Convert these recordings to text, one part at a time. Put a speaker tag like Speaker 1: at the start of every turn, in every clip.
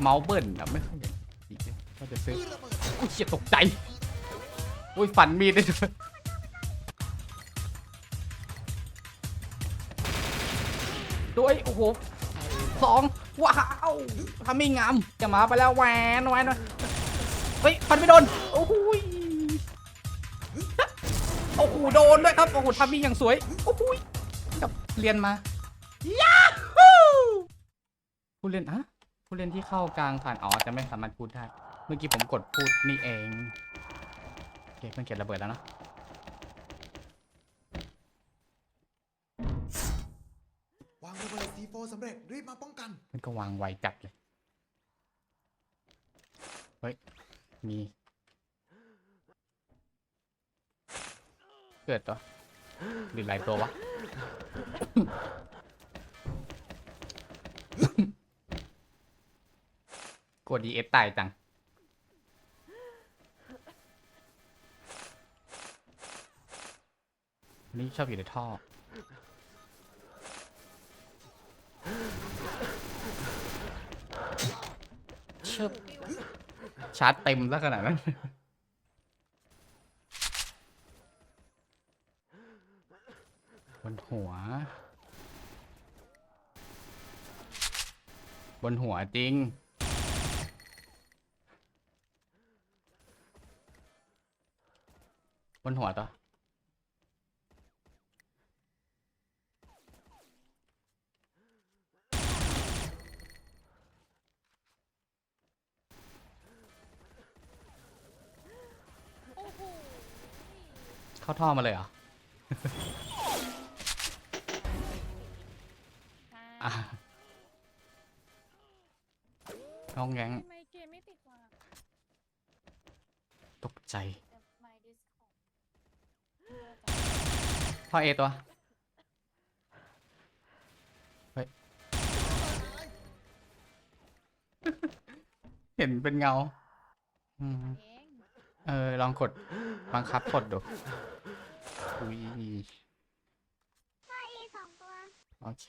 Speaker 1: เมาส์เบิ้ลอะไม่ค่อยอยากอีกเลยก็จะซื้อโอ้ยเชี่ยตกใจโอ้ยฟันมีดได้ด้วยด้วยโอ้โหสองว้าวทำไม่งามจะมาไปแล้วแหวนแหวนเฮ้ยฟันไม่โดนโอ้โหโอ้โหโดนด้วยครับโอ้โหทำมีอย่างสวยโอ้โหกับเรียนมา ยาฮูผู้เรียนอะ เรียนที่เข้ากลางผ่านอ๋อจะไม่สามารถพูดได้ เมื่อกี้ผมกดพูดนี่เองโอเคเพื่อนเก็บระเบิดแล้วเนอะ
Speaker 2: วางระเบิด C4 สำเร็จรีบมาป้องกัน
Speaker 1: เพื่อนก็วางไวจัดเลย เฮ้ย มี เกิดตัวหรือหลายตัววะ กดดีเอสตายจังวันนี้ชอบอยู่ในท่อ เชิบชาร์จเต็มแล้วขนาดนั้น บนหัว บนหัวจริง บนหัวต่อ
Speaker 3: โอ้โห
Speaker 1: เข้าท่อมาเลยเหรออะน้องแงง
Speaker 3: ทำไมเกมไม่ติดวะ
Speaker 1: ตกใจ
Speaker 3: แต่ my discord
Speaker 1: ท่อเอตัวเฮ้ยเห็นเป็นเงาอืม
Speaker 3: เอง
Speaker 1: เออลองกดบังคับกดดูอุ้ย
Speaker 3: สองตัว
Speaker 1: โอเค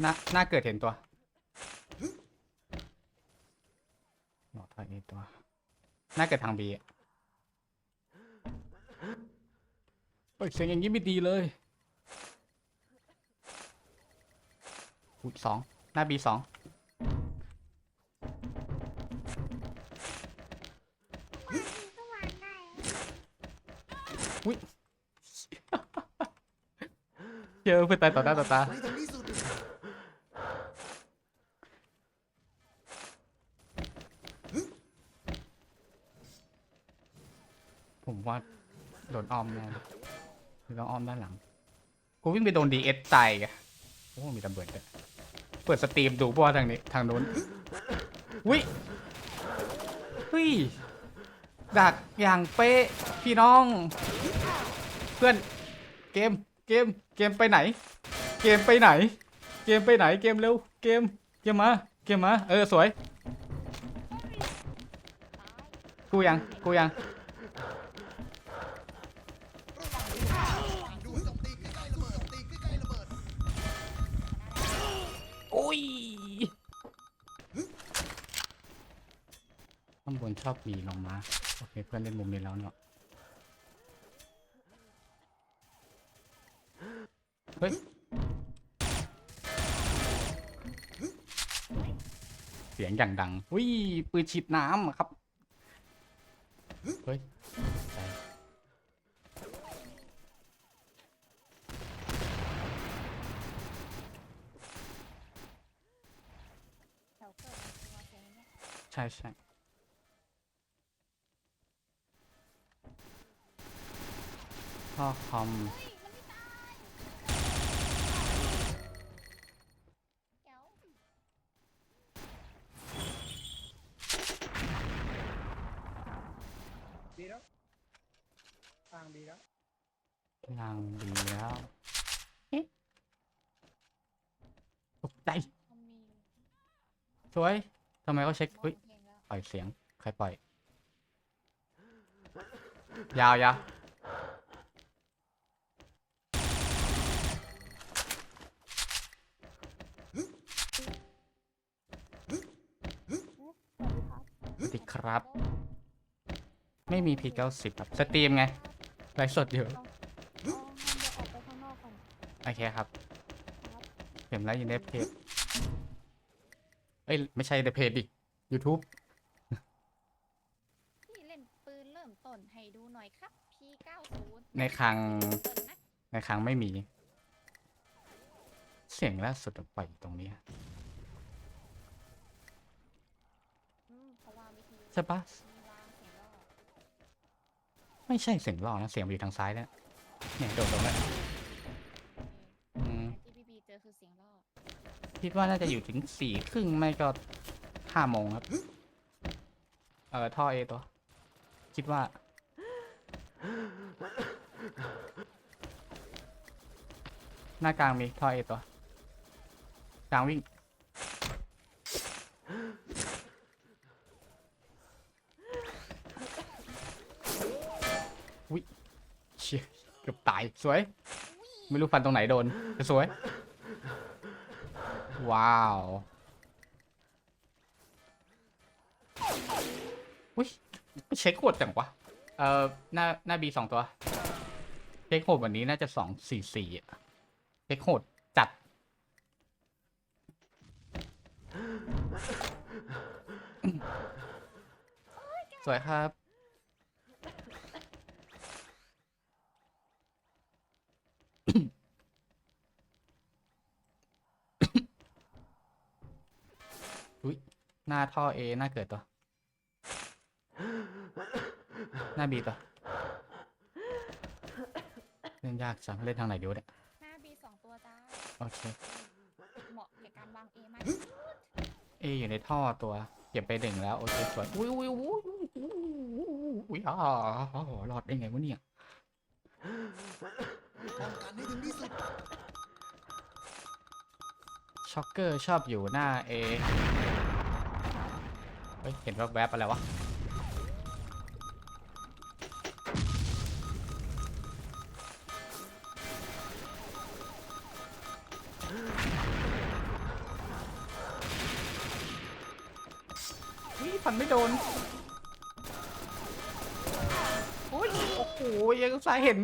Speaker 1: หน้าหน้าเกิดเห็นตัวหนอท่อเอตัวหน้าเกิดทางบีอะ เฮ้ยเสียงอย่างนี้ไม่ดีเลยอุ้ยสองหน้าบีสอง
Speaker 3: ก็วางได้
Speaker 1: เจอเพื่อนตายต่อหน้าต่อตา
Speaker 2: ให้ถึงที่สุด
Speaker 1: ผมว่า โดนอ้อมแน่เลยหรือต้องอ้อมด้านหลัง กูวิ่งไปโดนดีเอสตายไงโอ้มีระเบิดด้วยเปิดสตรีมดูเพราะว่าทางนี้ทางโน้นวิเฮ้ยดักอย่างเป๊ะพี่น้อง เพื่อนเกมเกมเกมไปไหน เกมไปไหน เกมไปไหนเกมเร็วเกมเกมมาเกมมาเออสวย กูยังกูยัง ยข้างบนชอบมีลงมา โอเค เพื่อนเล่นมุมนี้แล้วเนาะเฮ้ย เสียงอย่างดังวิปืนฉีดน้ำอะครับ เฮ้ยใจ
Speaker 3: แถวเกิดตัวเองเนี่ย
Speaker 1: ใช่ใช่พ่อคอม
Speaker 4: ดีแล้วทางดีแล้ว
Speaker 1: นางดีแล้วตกใจ
Speaker 3: มันมี
Speaker 1: สวยทำไมเขาเช็คอุ้ย ปล่อยเสียง ใครปล่อย ยาวยาติดครับ ไม่มีพีเก้าสิบครับ สตรีมไงไรฟ์สดอยู่ โอเคครับเห็นแล้วยินเในเพจเอ้ย ไม่ใช่ในเพจดิ YouTube
Speaker 3: ในค
Speaker 1: ลัง
Speaker 3: เปิดนะ
Speaker 1: ในครั้งไม่มี เสียงล่าสุดปล่อยอยู่ตรงนี้
Speaker 3: อืมเพราะว่าวิธี
Speaker 1: ใช่ปะ
Speaker 3: มีวางเสียงล่อ
Speaker 1: ไม่ใช่เสียงร้องนะ เสียงมันอยู่ทางซ้ายเนี่ยเนี่ยโดดลงแล้วอืม
Speaker 3: ที่พี่บีเจอคือเสียงล่อ
Speaker 1: คิดว่าน่าจะอยู่ถึงสี่ครึ่งไม่ก็ห้าโมงครับ เออท่อเอตัว คิดว่า หน้ากลางมีท่อเอตัว กลางวิ่ง อุ้ยเชี่ยเกือบตาย สวย ไม่รู้ฟันตรงไหนโดนแต่สวย ว้าว อุ้ยเช็คโหดจังวะ เอ่อ หน้า หน้าบีสองตัว เช็คโหดวันนี้น่าจะสองสี่สี่อะเช็คโหดจัด สวยครับ อุ้ยหน้าท่อเอหน้าเกิดตัว หน้าบีตัว เล่นยากจังเล่นทางไหนดีวะเนี่ย
Speaker 3: หน้าบีสองตัวจ้า
Speaker 1: โอเค
Speaker 3: เหมาะแก่การวางเอมาก
Speaker 1: เออยู่ในท่อตัวเก็บไปหนึ่งแล้วโอเคสวยอุ้ยอุ้ยอุ้ยอุ้ยอุ้ยอุ้ยอ่ารอดได้ไงวะเนี่ย
Speaker 2: ป้องกันให้ถึงที่สุด
Speaker 1: ช็อกเกอร์ชอบอยู่หน้าเอเฮ้ยเห็นแวบๆอะไรวะายเห็น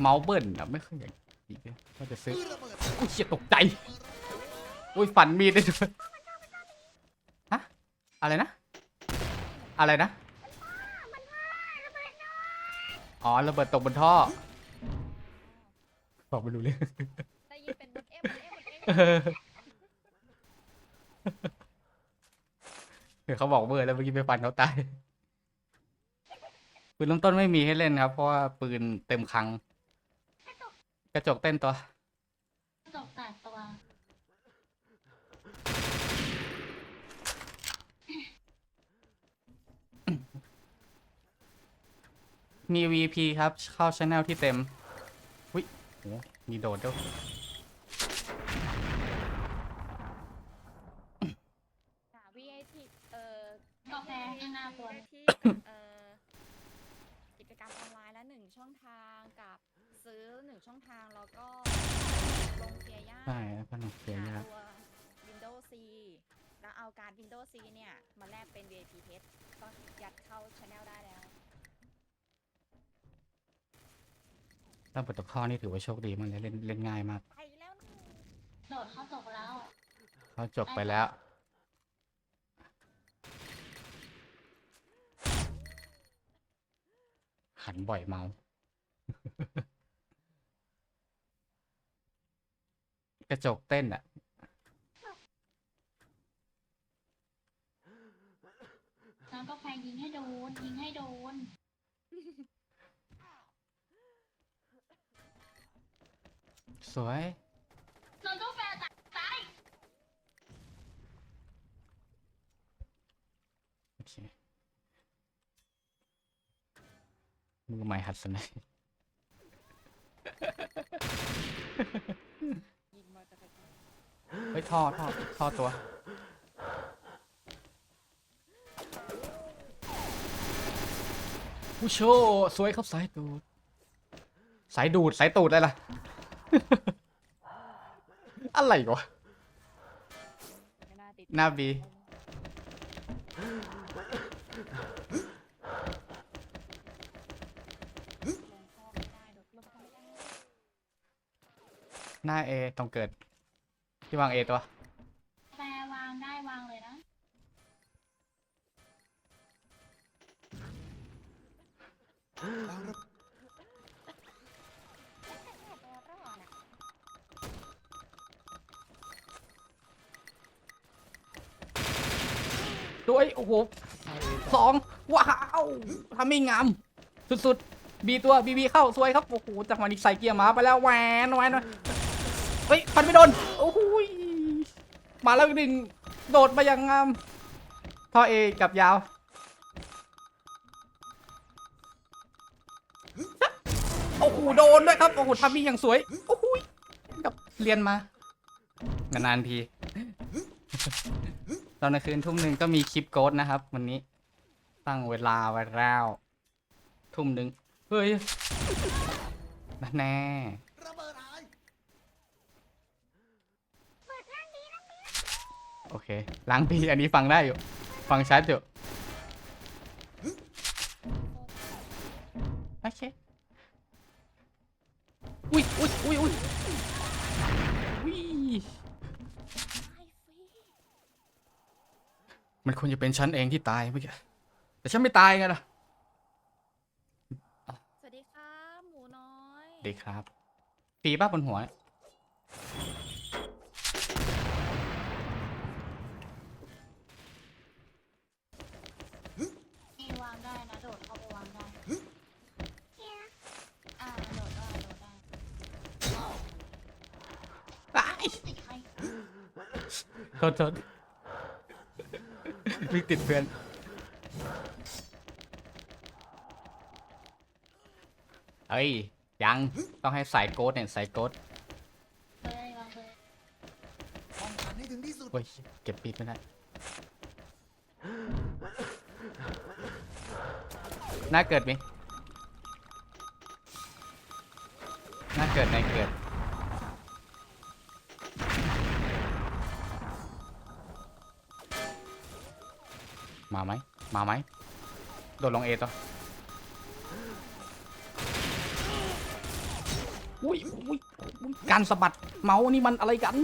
Speaker 1: เมาส์เบิ้ลอะไม่เคยอยากอีกเลยว่าจะซื้อ
Speaker 2: ปืนระเบิด
Speaker 1: อุ้ยเชี่ยตกใจ อุ้ยฝันมีดได้ด้วยฮะ อะไรนะ อะไรนะ อ๋อระเบิดตกบนท่อ บอกไม่รู้เรื่อง
Speaker 3: ได้ยินเป็นบนเอฟบนเอฟบนเอฟ
Speaker 1: เออเดี๋ยวเขาบอกเบอร์แล้วเมื่อกี้ไปฟันเขาตายปืนเริ่มต้นไม่มีให้เล่นครับ เพราะว่าปืนเต็มคลัง กระจกเต้นตัว
Speaker 3: ตกแตกตัว
Speaker 1: มี VP ครับ เข้าช anel ที่เต็มวิโหมีโดดด้วย
Speaker 3: ค่ะ VIP เอ่อกา
Speaker 5: แฟ ข้างหน้าตัว
Speaker 3: ที่เอ่อกิจกรรมออนไลน์ละหนึ่งช่องทางกับซื้อหนึ่งช่องทางแล้วก็ลงเฟียย่า
Speaker 1: ใช่แล้วก็หนักเสียยาก
Speaker 3: ตัว Windows C แล้วเอาการ Windows C เนี่ยมาแลกเป็น VIP test ก็ยัดเข้า Channel ได้แล้ว
Speaker 1: ถ้าเปิดตกข้อนี่ถือว่าโชคดีมากเลยเล่นเล่นง่ายมาก
Speaker 3: ไปแล้วหนึ่ง
Speaker 5: โดดเข้าจบแล้ว
Speaker 1: เขาจบไปแล้ว หันบ่อยเมากระจกเต้นอะ
Speaker 5: น้องกาแฟยิงให้โดน ยิงให้โดน
Speaker 1: สวย
Speaker 5: น้องกาแฟตายตาย
Speaker 1: โอเค มือใหม่หัดสนย
Speaker 3: ยิงมาจากไกล
Speaker 1: เฮ้ยท่อท่อท่อตัว ผู้โชว์สวยครับสายดูด สายดูด สายตูดเลยล่ะ อะไรวะ
Speaker 3: ไม่น่าติด
Speaker 1: หน้าบี
Speaker 3: ลงท่อไม่ได้โดดลงท่อไม่ได้
Speaker 1: หน้าเอต้องเกิด ที่วางเอตัว
Speaker 5: แปรวางได้วางเลยนะ
Speaker 2: วางระ
Speaker 3: แอบรอดน่ะ
Speaker 1: ด้วย โอ้โหสองว้าวทำไม่งาม สุดๆ บีตัวบีบีเข้า สวยครับ โอ้โหจังหวะนี้ใส่เกียร์หมาไปแล้วแหวนแหวนแหวนเฮ้ยฟันไม่โดนโอ้โหยมาแล้วหนึ่งโดดมาอย่างงามท่อเอกับยาวโอ้โหโดนด้วยครับโอ้โหทำมีอย่างสวยโอ้โหยกับเรียนมานานๆทีตอนกลางคืนทุ่มหนึ่งก็มีคลิปโกดนะครับ วันนี้ ตั้งเวลาไว้แล้ว ทุ่มหนึ่งเฮ้ยนั่นแน่
Speaker 2: ระเบิดหาย
Speaker 1: โอเคล้างพีอันนี้ฟังได้อยู่ ฟังชัดอยู่โอเคอุ้ยอุ้ยอุ้ยอุ้ยอุ้ย
Speaker 3: ไอ้ฟรี
Speaker 1: มันควรจะเป็นฉันเองที่ตายเมื่อกี้แต่ฉันไม่ตายไงล่ะ
Speaker 3: สวัสดีครับหมูน้อย
Speaker 1: ดีครับ ปีป้าบนหัว
Speaker 5: มีวางได้นะ โดดเข้าไปวางได้อ่าโดดได้โดดได้
Speaker 1: อ้าย
Speaker 5: ติดใคร
Speaker 1: โทษโทษวิ่งติดเพื่อนเอ้ย ยัง ต้องให้สายโกดเนี่ยสายโกด
Speaker 5: เลยวางเลย
Speaker 2: ป้องกันให้ถึงที่สุด
Speaker 1: โอ้ย เก็บปีกไม่ได้น้าเกิดไหมน้าเกิดในเกิด มาไหมมาไหมโดดลงเอต่ออุ้ยอุ้ยการสะบัดเมาส์นี่มันอะไรกัน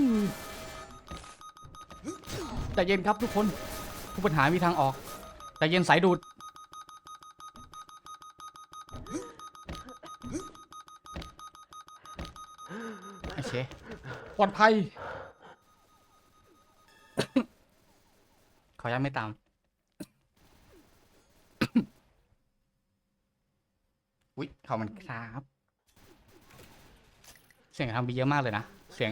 Speaker 1: ใจเย็นครับทุกคนทุกปัญหามีทางออกใจเย็นสายดูดโอเคปลอดภัยเขออนุญาตไม่ตาม อุ๊ยขอบคุณครับ เสียงทำบีเยอะมากเลยนะ เสียง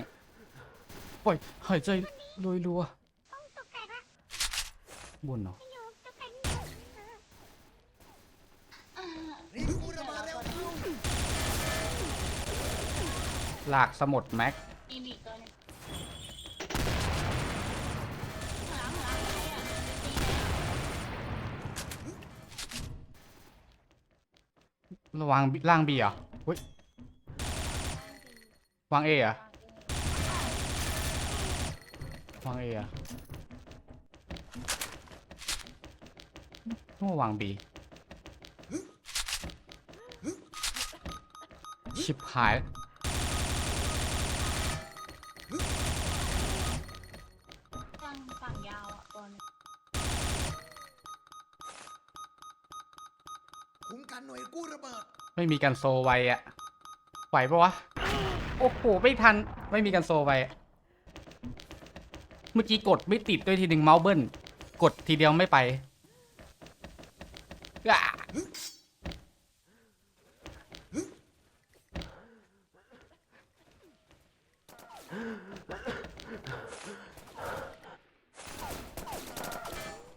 Speaker 1: ปล่อยหายใจรวยรัวบนเนาะหลากสมุดแม็ก
Speaker 5: มีมีอีก ระวั
Speaker 1: งล่างบีเหรอะอุ้ยวางเอเหรอะวางเอเหรอะโอ้วางบีชิบหาย
Speaker 2: กันหน่วยกู้ระเบิด
Speaker 1: ไม่มีการโซไวอะไหวปะวะ โอ้โห ไม่ทัน ไม่มีการโซไวเมื่อกี้กดไม่ติดด้วยทีหนึ่งเมาส์เบิ้ล กดทีเดียวไม่ไป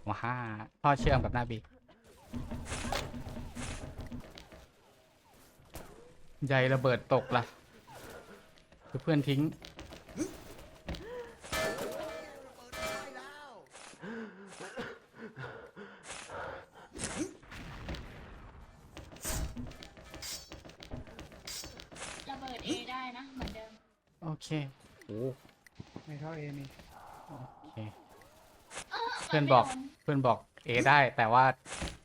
Speaker 1: ว้าฮ่าท่อเชื่อมกับหน้าบี ใยระเบิดตกล่ะคือเพื่อนทิ้ง
Speaker 2: ระเบิดได้แล้ว
Speaker 5: ระเบิดเอได้นะเหมือนเดิม
Speaker 1: โอเคโอ้
Speaker 4: ในท่อเอมี
Speaker 1: โอเค เพื่อนบอกเพื่อนบอกเอได้แต่ว่า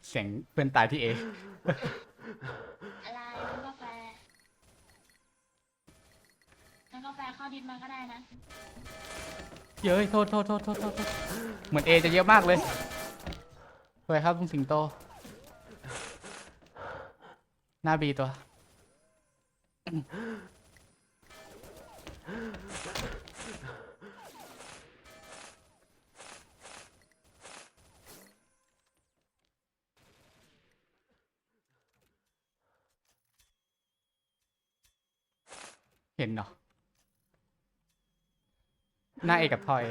Speaker 1: เสียงเพื่อนตายที่เอ
Speaker 5: น้ำกาแฟเข้าดินมาก็ได้นะ
Speaker 1: เย้ยโทษโทษโทษโทษโทษโทษเหมือนเอจะเยอะมากเลยสวยครับลุงสิงโต หน้าบีตัว เห็นเนาะ หน้าเอกกับทอย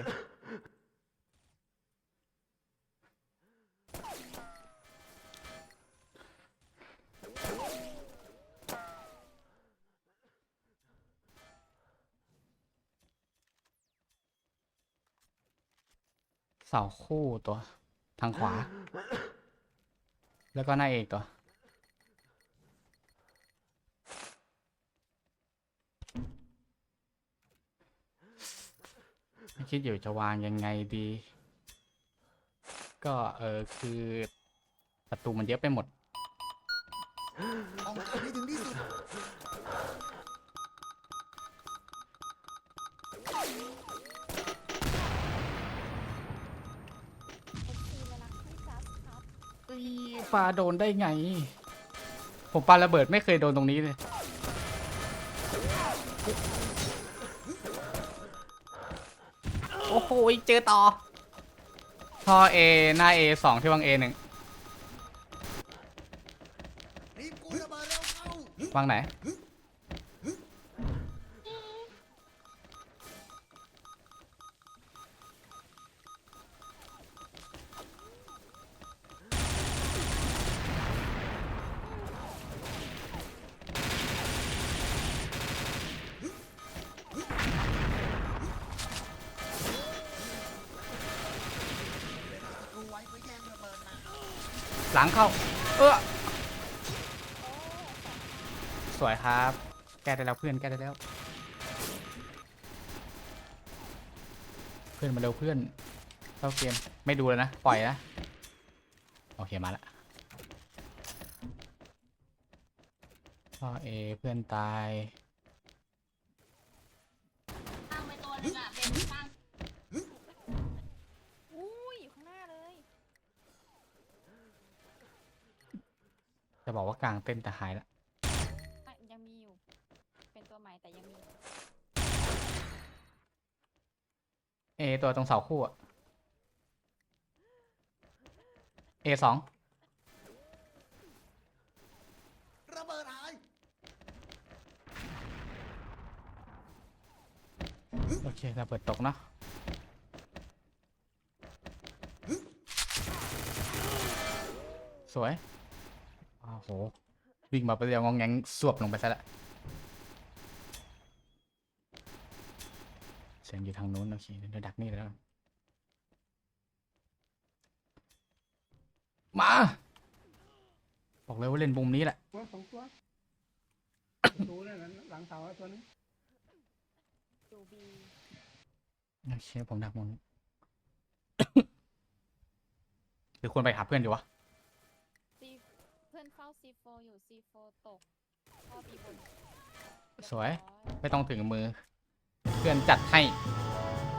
Speaker 1: เสาคู่ตัว ทางขวา แล้วก็หน้าเอกตัว คิดอยู่จะวางยังไงดี ก็เออคือประตูมันเยอะไปหมด
Speaker 2: ป้องกันให้ถึงที่สุด
Speaker 3: เอ็กซีเวลาที่จัสครับ
Speaker 1: ปาโดนได้ไง ผมปาระเบิดไม่เคยโดนตรงนี้เลย หเจอต่อ ท่อเอหน้าเอสองที่วางเอหนึ่ง
Speaker 2: รีบกู้ระเบิดเร็วเข้า
Speaker 1: วางไหน
Speaker 2: ดู
Speaker 1: หลังเข้า เออสวยครับ แกได้แล้วเพื่อนแกได้แล้ว เพื่อนมาเร็วเพื่อนเข้าเกมไม่ดูแล้วนะ ปล่อยนะ โอเคมาละพ่อเอเพื่อนตาย
Speaker 5: ตั้งไปตัวหนึงอะเป็นตั้ง
Speaker 1: บอกว่ากลางเต้นแต่หายละ
Speaker 3: อะยังมีอยู่ เป็นตัวใหม่แต่ยังมี
Speaker 1: เอตัวตรงเสาคู่อะเอสอง
Speaker 2: ระเบิดหาย
Speaker 1: โอเคระเบิดตกเนาะสวย โอ้โห วิ่งมาไปเดียวงองแงงสวบลงไปซะละเสียงอยู่ทางนู้นโอเคเดี๋ยวดักนี่แล้วกันมา บอกเลยว่าเล่นมุมนี้แหละ
Speaker 4: ตัวสองตัวดูนั่นน่ะหลังเสาอะตัวนึง
Speaker 3: ดูบี
Speaker 1: โอเคผมดักมุมนี้หรือควรไปหาเพื่อนดีวะ
Speaker 3: โฟอยู่ซีโฟตกพ่อบีบน
Speaker 1: สวย
Speaker 3: เรีบร้อ
Speaker 1: ไม่ต้องถึงมือ เพื่อนจัดให้
Speaker 3: ส